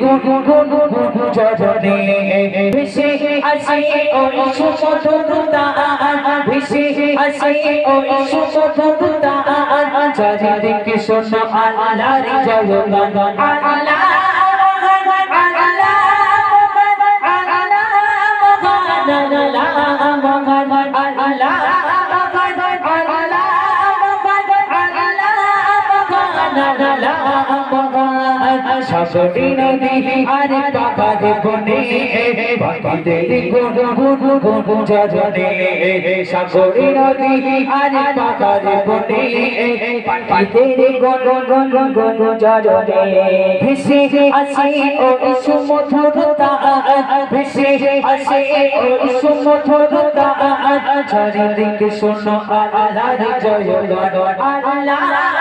গুন গুন গুন জজনে ভেসে আসে ওই সুমধুরতা ভেসে আসে ওই সুমধুরতা চারিদিকে শোনা আল্লাহর জয়গান আল্লাহ সাগরী নদী আরে পাকারে বনে আল্লাহর জয়গান আল্লাহ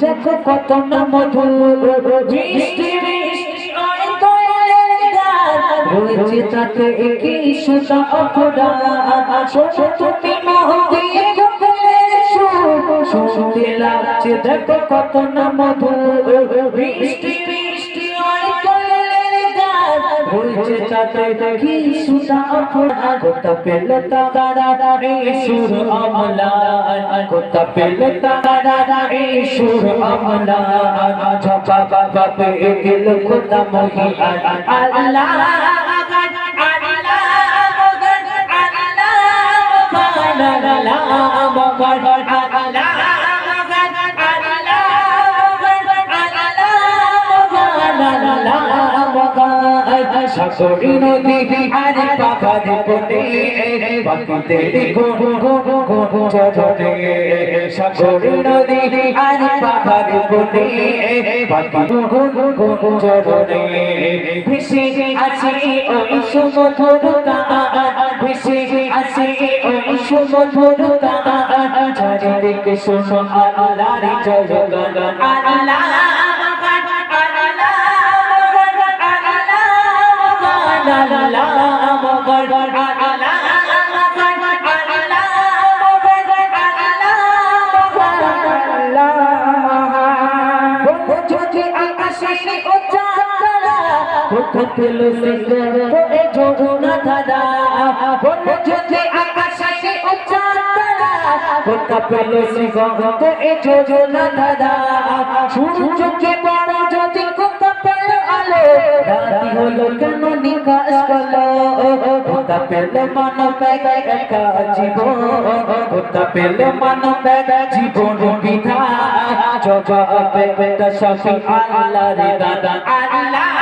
দেখো কত না মধুর রয়েছে তাতে কি সুতা অপরাধ তুমি মোহ দিয়ে গোপনের সুর শুনতে লাগছে, দেখো কত না মধুর বৃষ্টি বৃষ্টি ওই দয়ালের গান। রয়েছে তাতে কি সুতা অপরাধ। কোথা পেল তারা এই সুর আমলা কোথা পেল তারা এই সুর আমলা ঝপা বাবা পে গেল খোদা মহি আল্লাহ সাগরী নদী আর পাখিদের গুন গুন গুন চরণে সাগরী নদী আর পাখার বনে পাখি চরণে ভেসে আছে ওই সুমধুরতা, ভেসে আছে ওই সুমধুরতা। চারিদিকে শোনো আল্লাহর জয়গান আল্লাহ পেল সিংহে যোগনা ধারা বলে যদি আকাশে উচ্চারা কোথা পেল সিংহে যোগনা ধারা সূর্যকে হলো কেন নিকাশ করল কোথা পেল মানব একা জীবন কোথা পেল মানব জীবন বিধা জবাবে দাদা আল্লাহ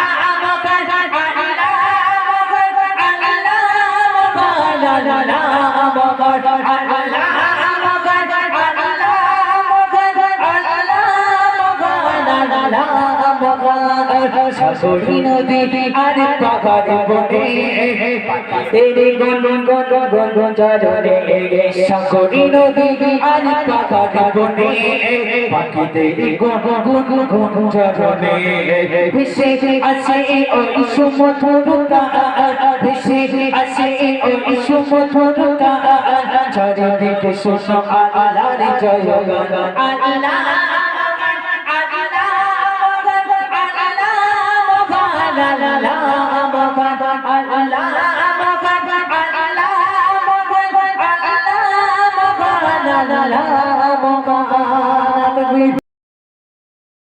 শাশুড়ি নদী আর পাহাড় বনে। তেরে গন গন গন গন জরে শাশুড়ি নদী আর পাহাড় বনে। পাখিদের গন গন গন জরে ভেসে আছে ওই সুমধুরতা ভেসে আছে ওই সুমধুরতা চারিদিকে শোনো আল্লাহর জয়গান আল্লাহ la la la